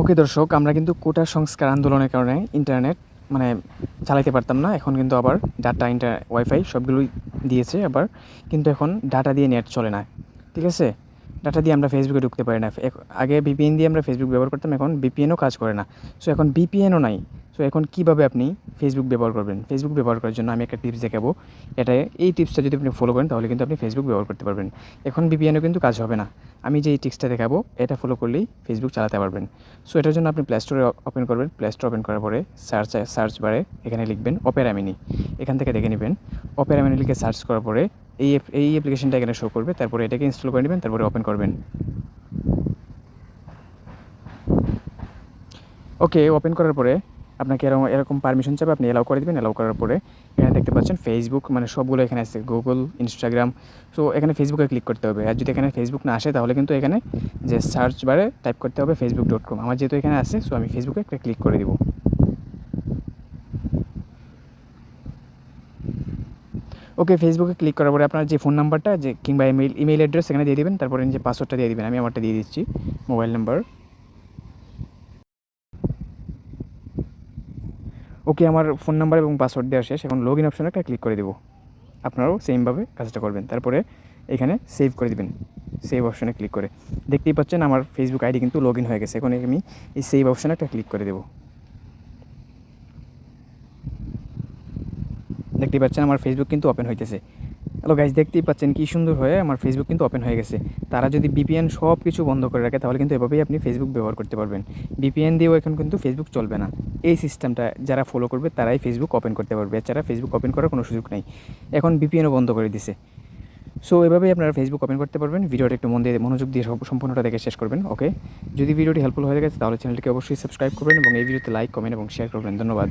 ওকে দর্শক, আমরা কিন্তু কোটা সংস্কার আন্দোলনের কারণে ইন্টারনেট মানে চালাইতে পারতাম না। এখন কিন্তু আবার ডাটা ইন্টার ওয়াইফাই সবগুলোই দিয়েছে আবার। কিন্তু এখন ডাটা দিয়ে নেট চলে না। ঠিক আছে? ডাটা দিয়ে আমরা ফেসবুকে ঢুকতে পারি না। আগে ভিপিএন দিয়ে আমরা ফেসবুক ব্যবহার করতাম, এখন বিপিএনও কাজ করে না। সো এখন বিপিএনও নাই। সো এখন কীভাবে আপনি ফেসবুক ব্যবহার করবেন? ফেসবুক ব্যবহার করার জন্য আমি একটা টিপস দেখাবো। এটা, এই টিপসটা যদি আপনি ফলো করেন, তাহলে কিন্তু আপনি ফেসবুক ব্যবহার করতে পারবেন। এখন বিপিএনও কিন্তু কাজ হবে না। আমি যে এই টিপসটা দেখাবো, এটা ফলো করলেই ফেসবুক চালাতে পারবেন। সো এটার জন্য আপনি প্লে স্টোরে ওপেন করবেন। প্লে স্টোর ওপেন করার পরে সার্চ সার্চ বারে এখানে লিখবেন অপেরা মিনি এখান থেকে দেখে নেবেন। অপেরা লিখে সার্চ করার পরে এই এই অ্যাপ্লিকেশনটা এখানে শো করবে, তারপরে এটাকে ইনস্টল করে নেবেন, তারপরে ওপেন করবেন। ওকে ওপেন করার পরে আপনাকে এরকম এরকম পারমিশন চাবে আপনি এলাও করে দেবেন এলাও করার পরে এখানে দেখতে পাচ্ছেন ফেসবুক মানে সবগুলো এখানে আছে গুগল ইনস্টাগ্রাম সো এখানে ফেসবুকে ক্লিক করতে হবে। আর যদি এখানে ফেসবুক না আসে, তাহলে কিন্তু এখানে যে সার্চ বারে টাইপ করতে হবে ফেসবুক ডট কম আমার যেহেতু এখানে আছে সো আমি ফেসবুকে ক্লিক করে দিব। ওকে ফেসবুকে ক্লিক করার পরে আপনার যে ফোন নাম্বারটা যে কিংবা ইমেল ইমেল অ্যাড্রেস এখানে দিয়ে দিবেন, তারপরে যে পাসওয়ার্ডটা দিয়ে দিবেন, আমি আমারটা দিয়ে দিচ্ছি মোবাইল নাম্বার ওকে, আমার ফোন নাম্বার এবং পাসওয়ার্ড দেওয়া শেষ, এখন লগ ইন অপশনে একটা ক্লিক করে দেবো। আপনারাও সেমভাবে কাজটা করবেন, তারপরে এখানে সেভ করে দিবেন সেভ অপশনে ক্লিক করে। দেখতেই পাচ্ছেন, আমার ফেসবুক আইডি কিন্তু লগ ইন হয়ে গেছে, এখন আমি এই সেভ অপশনে একটা ক্লিক করে দেবো। দেখতেই পাচ্ছেন আমার ফেসবুক কিন্তু ওপেন হইতেছে। হ্যালো গাইজ দেখতেই পাচ্ছেন কি সুন্দর হয়ে আমার ফেসবুক কিন্তু ওপেন হয়ে গেছে। তারা যদি বিপিএন সব কিছু বন্ধ করে রাখে, তাহলে কিন্তু এভাবেই আপনি ফেসবুক ব্যবহার করতে পারবেন। বিপিএন দিয়েও এখন কিন্তু ফেসবুক চলবে না। এই সিস্টেমটা যারা ফলো করবে, তারাই ফেসবুক ওপেন করতে পারবে। এছাড়া ফেসবুক ওপেন করার কোনো সুযোগ নেই। এখন বিপিএনও বন্ধ করে দিছে। সো এভাবেই আপনারা ফেসবুক ওপেন করতে পারবেন। ভিডিওটা একটু মন দিয়ে, মনোযোগ দিয়ে সম্পূর্ণটা দেখে শেষ করবেন ওকে যদি ভিডিওটি হেল্পফুল হয়ে গেছে তাহলে চ্যানেলটিকে অবশ্যই সাবস্ক্রাইব করবেন এবং এই ভিডিওতে লাইক কমেন্ট এবং শেয়ার করবেন। ধন্যবাদ।